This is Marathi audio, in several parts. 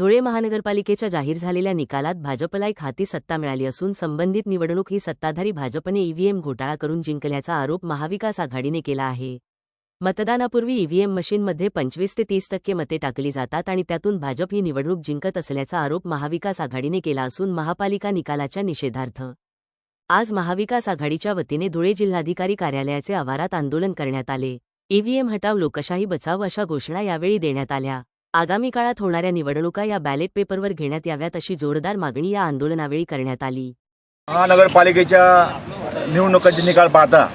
धुळे महानगरपालिकेच्या जाहीर झालेल्या निकालात भाजपला एक हाती सत्ता मिळाली असून संबंधित निवडणूक ही सत्ताधारी भाजपने ईव्हीएम घोटाळा करून जिंकल्याचा आरोप महाविकास आघाडीने केला आहे. मतदानापूर्वी ईव्हीएम मशीनमध्ये पंचवीस ते तीस टक्के मते टाकली जातात आणि त्यातून भाजप ही निवडणूक जिंकत असल्याचा आरोप महाविकास आघाडीने केला असून महापालिका निकालाच्या निषेधार्थ. आज महाविकास आघाडीच्या वतीने धुळे जिल्हाधिकारी कार्यालयाचे आवारात आंदोलन करण्यात आले. ईव्हीएम हटाव लोकशाही बचाव अशा घोषणा यावेळी देण्यात आल्या. आगामी काळात होणाऱ्या निवडणुका या बॅलेट पेपरवर घेण्यात याव्यात अशी जोरदार मागणी या आंदोलनावेळी करण्यात आली. महानगरपालिकेच्या निवडणुकांचे निकाल पाहता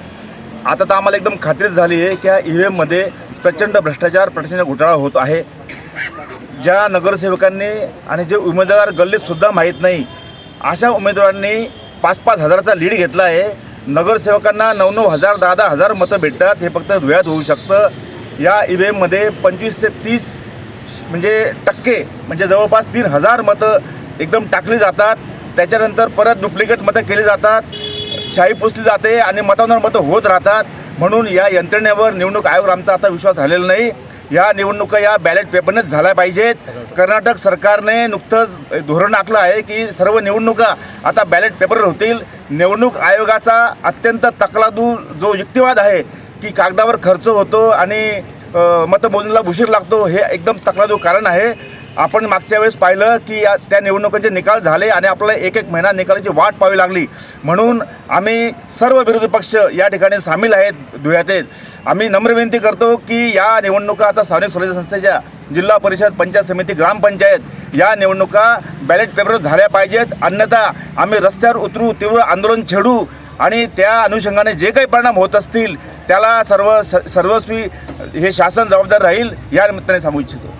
आता तर आम्हाला एकदम खात्रीच झाली आहे की या ई व्ही एममध्ये प्रचंड भ्रष्टाचार प्रचंड घोटाळा होत आहे. ज्या नगरसेवकांनी आणि जे उमेदवार गल्लीतसुद्धा माहीत नाही अशा उमेदवारांनी पाच पाच हजाराचा लीड घेतला आहे. नगरसेवकांना नऊ नऊ हजार दहा दहा हजार मतं भेटतात हे फक्त वेळात होऊ शकतं. या ई व्ही एममध्ये पंचवीस ते तीस म्हणजे टक्के म्हणजे जवळपास तीन हजार मतं एकदम टाकली जातात. त्याच्यानंतर परत डुप्लिकेट मतं केली जातात. शाही पुसली जाते आणि मतांवर मतं होत राहतात. म्हणून या यंत्रणेवर निवडणूक आयोग आमचा आता विश्वास राहिलेला नाही. या निवडणुका या बॅलेट पेपरनेच झाल्या पाहिजेत. कर्नाटक सरकारने नुकतंच धोरण आखलं आहे की सर्व निवडणुका आता बॅलेट पेपरवर होतील. निवडणूक आयोगाचा अत्यंत तकलादू जो युक्तिवाद आहे की कागदावर खर्च होतो आणि मतमोजणीला उशीर लागतो हे एकदम तक्रारू कारण आहे आपण मागच्या वेळेस पाहिलं की या त्या निवडणुकांचे निकाल झाले आणि आपल्याला एक एक महिना निकालाची वाट पाहावी लागली. म्हणून आम्ही सर्व विरोधी पक्ष या ठिकाणी सामील आहेत धुळ्यात आम्ही नम्र विनंती करतो की या निवडणुका आता स्थानिक स्वराज्य संस्थेच्या जिल्हा परिषद पंचायत समिती ग्रामपंचायत या निवडणुका बॅलेट पेपरवर झाल्या पाहिजेत. अन्यथा आम्ही रस्त्यावर उतरू तीव्र आंदोलन छेडू आणि त्या अनुषंगाने जे काही परिणाम होत असतील त्याला सर्व स सर्वस्वी हे शासन जबाबदार राहील या निमित्ताने सांगू इच्छितो.